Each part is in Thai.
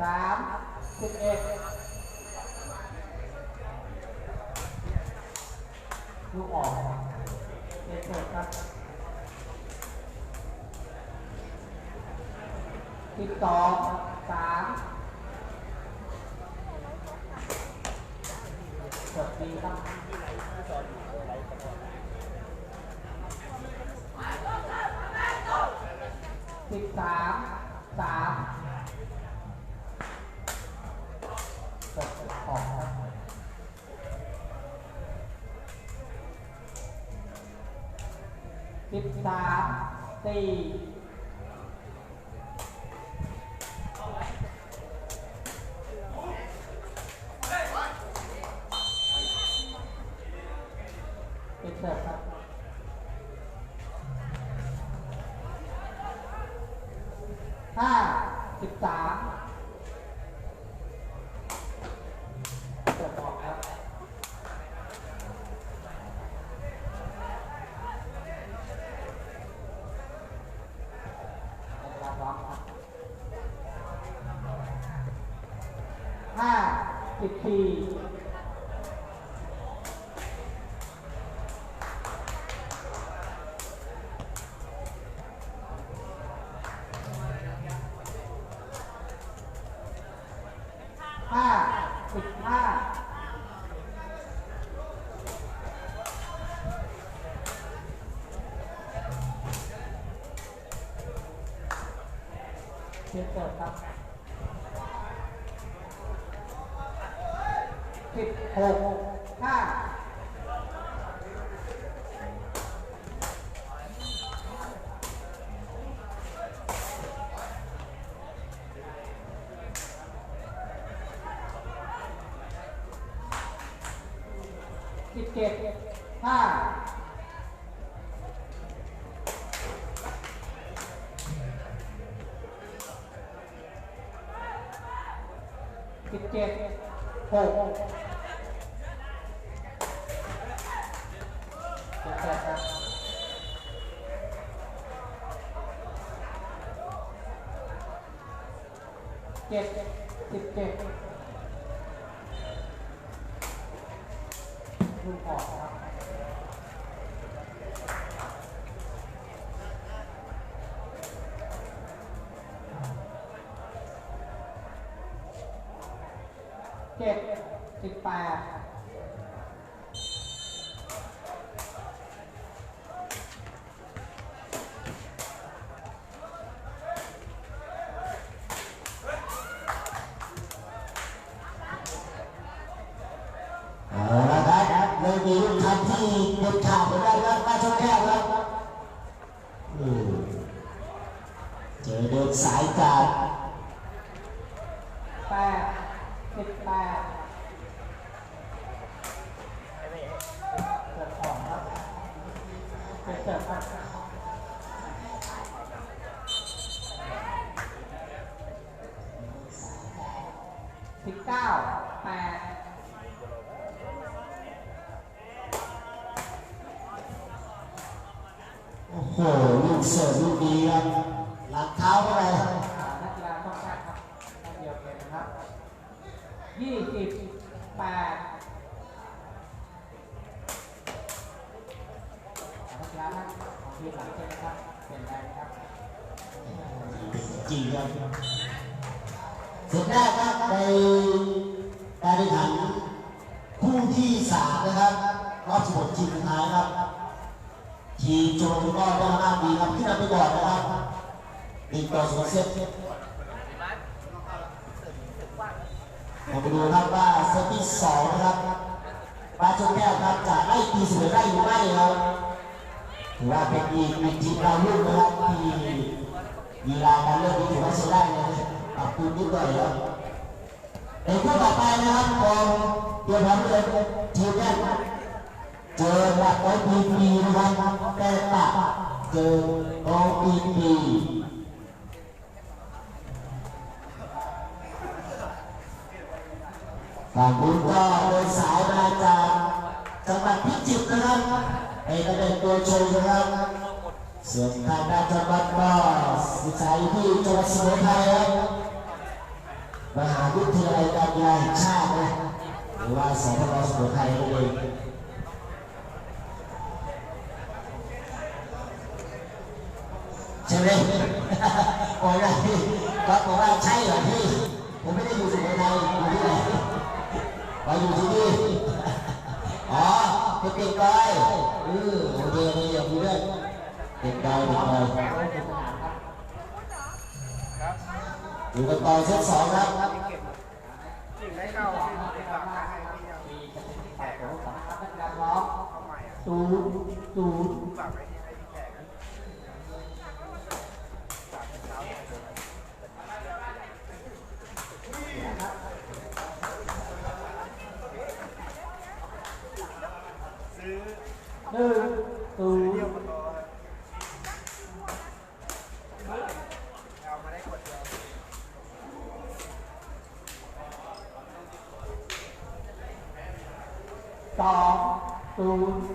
สามสิบเอ็ดลูกออกเอ็ดเปิดครับสิบสอง สามกดดีครับสิบสามสามกดออกครับสิบสามสี่ ที่ห้าสิบห้าเชิญเปิดครับสิบ หกห้าสิบเจ็ดห้าสิบเจ็ดหก เจ็ดสิบเจ็ดลูก่อกครับ เด็ดขาดเหมือนกันครับมาชแก้วครับเจอเดินสายจัดแปดสิบแปดเกิดของครับเกิดเกิดครับ กเสิร์ฟลูกดีครับหลังเท้าเข้าไปอ่านักกีฬาต้องการครับนักเดียวเกมนะครับยี่สิบแปดนักกีฬาท่านของทีมหลังเกมนะครับเปลี่ยนแปลงครับจริงครับเสร็จแรกครับในการแข่งขันคู่ที่สามนะครับรอบ16ทีมสุดท้ายครับที มโจมก็ได้หน้าดีครับขึ้นนำไปก่อนนะครับหนึ่งต่อศูนย์เซตเราไปดูครับว่าเซตที่สองนะครับปาชนแก้วครับจะไล่ตีเสมอได้หรือไม่ครับถือว่าเป็นอีกหนึ่งทีมดาวรุ่งนะครับที่มีรายการเล่นที่ถือว่าใช้ได้เลยปรับปรุงนิดหน่อยครับในคู่ต่อไปนะครับกองเตรียมพร้อมเลยทีมแรก เจอวัดไว้ปีปีนะครับแต่ตัดเจอโอปีปีฝั่งนู้นก็เดินสายมาจากจังหวัดพิจิตรนะครับให้กระเด็นตัวโชว์นะครับส่วนทางด้านจังหวัดก็ศึกษาอยู่ที่จังหวัดสุโขทัยครับมหาวิทยาลัยการกีฬาแห่งชาตินะหรือว่าสพลสุโขทัยนั่นเองใช่ไหม บอกว่าพี่ก็บอกว่าใช่เหรอพี่ ผมไม่ได้อยู่สุโขทัยอยู่ที่ไหนมาอยู่ที่นี่ อ๋อเป็นเด็กดอยเออโอเคโอเคอย่าพูดเรื่องเด็กดอยเด็กดอยโอ้ยสนามครับอยู่กันต่อเซตสองครับสิ่งได้เข้าที่ติดหลักให้พี่ยัง มีจะเป็นฝ่ายของสำนักนักร้อง เข้าใหม่อะ ศูนย์ศูนย์ ฝากไว้ที่ให้พี่แขกฝากเช้า ซื้อ หนึ่งศูนย์ เที่ยวมาต่อเอามาได้คนเดียว สอง ศูนย์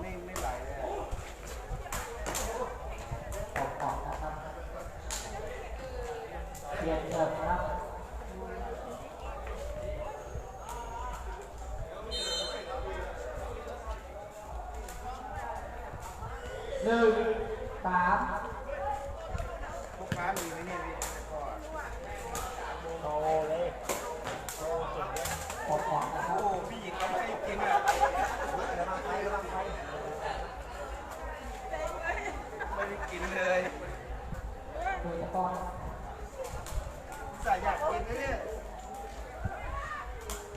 ไม่ไม่ไหลเลย ออกออกนะครับเปลี่ยนเกิดครับหนึ่งสาม พวกฟ้ามีไหมเนี่ยพี่ก็โตเลย ออกออกนะครั โอ้ บ พี่หญิงเขาไม่ให้กินอะระวังไประวังไปไม่ได้กินเลย โดยเฉพาะ สายอยากกินนะเนี่ย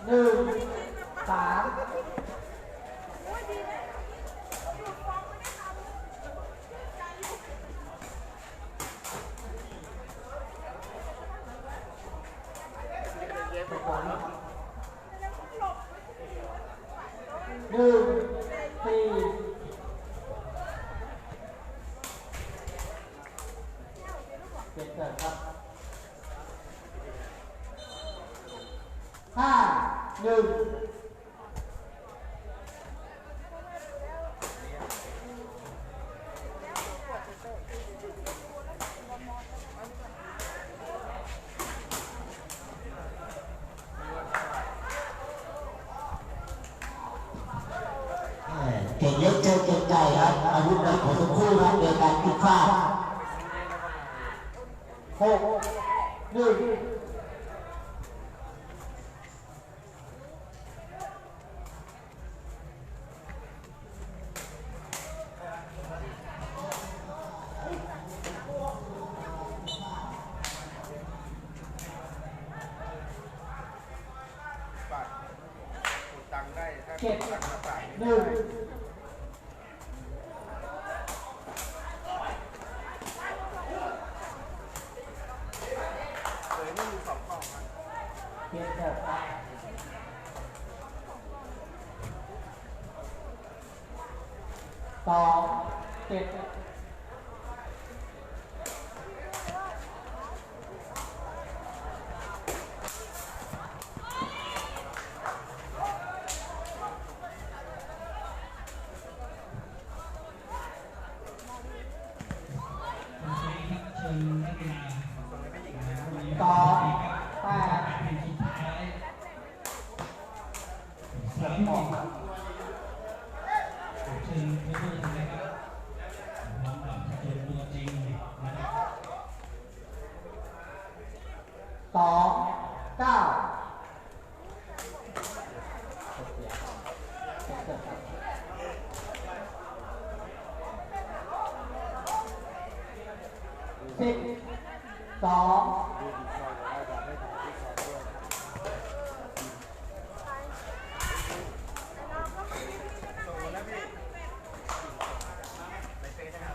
หนึ่งสาม เย็บไป ไป ก่ ก่ อ อน น เนาะ หนึ่งสี่เปลี่ยนเกิดครับห้าหนึ่ง เด็กเจอเก่งใหญ่ครับอาวุธหนักของทั้งคู่ครับในการขึ้นฟาดหกหนึ่งฝากกดตังค์ได้ถ้าเจ็ดตังค์มาฝากหนึ่ง เลยไม่มีสองกล่องครับ เปลี่ยนเกิดครับสองเจ็ด ส่งให้พี่หญิงนะ สองแปดเสริมออกครับ ซึ่งไม่พูดถึงนะครับพร้อมกับตัวตัวจริงนะครับ สองเก้า สิบสองดูดีชอบเลยว่าอยากให้ถ่ายที่สองมาแล้วพี่ไปเฟซนะครั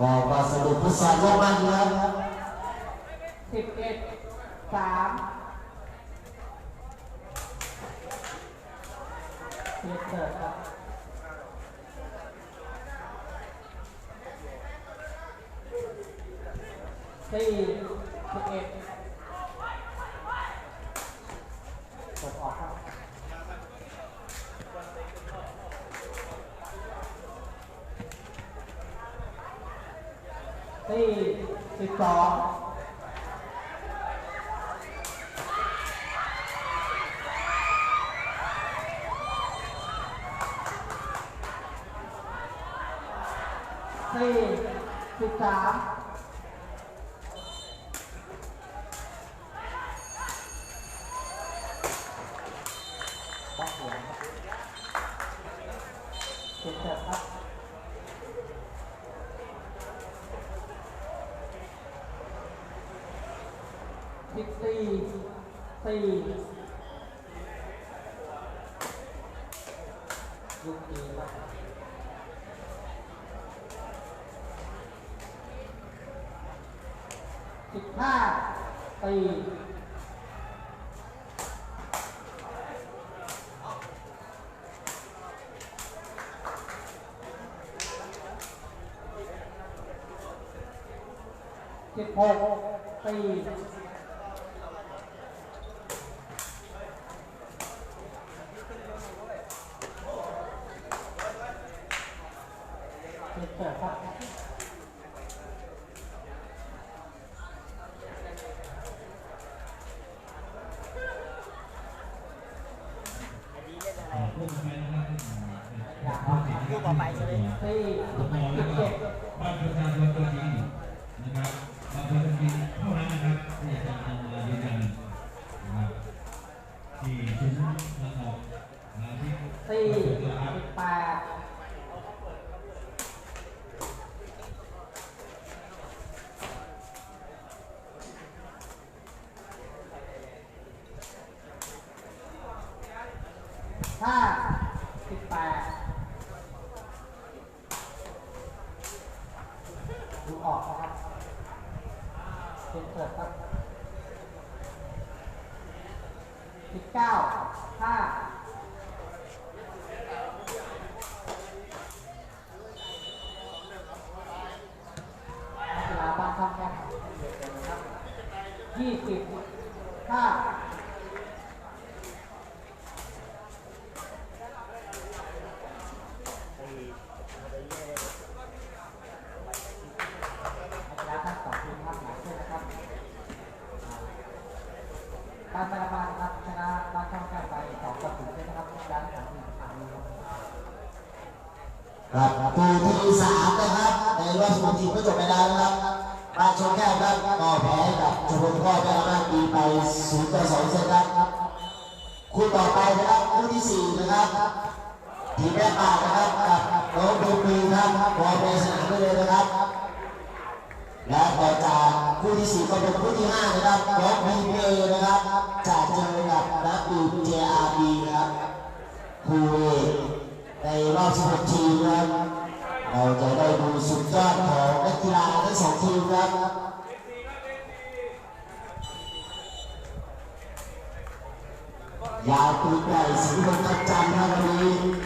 บสิบเอ็ดสองก็ก็สรุปฟุตซอลโลกบ้างครับสิบเอ็ดสามเสียเกิดครับสี่สิบเอ็ดกดออกครับสี่สิบสอง สี่สิบสามสิบหกครับสิบสี่สี่ลูกดี สิบห้าปีสิบหกปีเจ็ดแปดครับ ขอบคุณแฟนนะครับคู่ต่อไปใช่ไหม สี่ ตกลง สิ แล้ว บ ก็ เจ็ด บ้านประชาชนตัวจริงนะครับบ้านประชาชนจริงเท่านั้นนะครับที่จะนำมายืนยันนะครับที่ชุมระดับนะที่ สี่ นะครับ สิบแปดห้าสิบแปดดูออกนะครับ เป็นเกิดครับสิบเก้าห้านักกีฬาบ้านช่องแคบยี่สิบห้านักกีฬาทั้งสองทีมครับหลายเส้นนะครับการพนาบานครับชนะบ้านช่องแคบไปสองต่อศูนย์นะครับทุกด้านของทีมสามนี้ครับ ครับคู่ที่สามนะครับใน รอบสิบทีมก็จบไปแล้วนะครับบ้าชนแก้วครับก็แพ้กับชมรมพ่อแม่บ้านดีไปศูนย์ต่อสองเซตครับคู่ต่อไปนะครับคู่ที่สี่นะครับทีมแม่ป่านะครับกับน้องดูมีครับบอลในสนามได้เลยนะครับ และต่อจากคู่ที่สี่ก็เป็นคู่ที่ห้านะครับน้องพีเนะครับจะเจอกับนักดูเจอาร์บีนะครับคู่เอกในรอบ16ทีมนะครับ เราจะได้ดูสุดยอดของนักกีฬาทั้งสองทีมครับยาวปีกใหญ่สีเมืองทับจันทร์ครับวันนี้